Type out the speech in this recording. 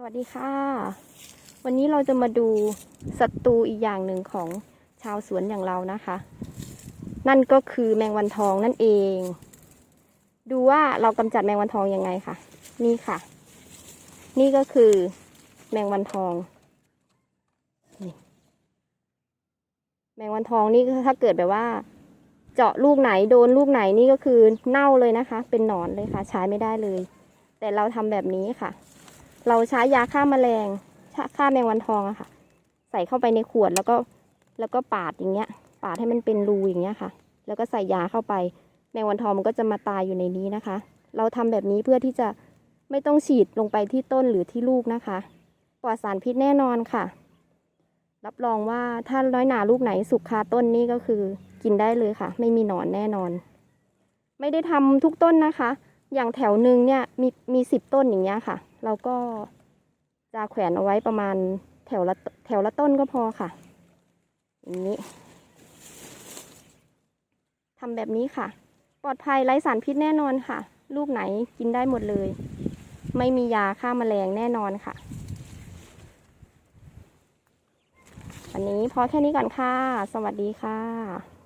สวัสดีค่ะ วันนี้เราจะมาดูศัตรูอีกอย่างหนึ่งของชาวสวนอย่างเรานะคะ นั่นก็คือแมงวันทองนั่นเอง ดูว่าเรากำจัดแมงวันทองยังไงค่ะ นี่ค่ะ นี่ก็คือแมงวันทองแมงวันทองนี่ถ้าเกิดแบบว่า เจาะลูกไหนโดนลูกไหนนี่ก็คือเน่าเลยนะคะ เป็นหนอนเลยค่ะ ใช้ไม่ได้เลย แต่เราทำแบบนี้ค่ะ เราใช้ยาฆ่าแมลงฆ่าแมงวันทองอะค่ะ ใส่เข้าไปในขวดแล้วก็แล้วก็ปาดอย่างเงี้ย ปาดให้มันเป็นรูอย่างเงี้ยค่ะ แล้วก็ใส่ยาเข้าไป แมงวันทองมันก็จะมาตายอยู่ในนี้นะคะ เราทำแบบนี้เพื่อที่จะไม่ต้องฉีดลงไปที่ต้นหรือที่ลูกนะคะ ปลอดสารพิษแน่นอนค่ะ รับรองว่าถ้าน้อยหนาลูกไหนสุกคาต้นนี่ก็คือ กินได้เลยค่ะ ไม่มีหนอนแน่นอน ไม่ได้ทำทุกต้นนะคะ อย่างแถวหนึ่งเนี่ยมีมีสิบต้นอย่างเงี้ยค่ะ เราก็จะแขวนเอาไว้ประมาณแถวละแถวละต้นก็พอค่ะอย่างนี้ทำแบบนี้ค่ะ ปลอดภัยไร้สารพิษแน่นอนค่ะ ลูกไหนกินได้หมดเลย ไม่มียาฆ่าแมลงแน่นอนค่ะ วันนี้พอแค่นี้ก่อนค่ะ สวัสดีค่ะ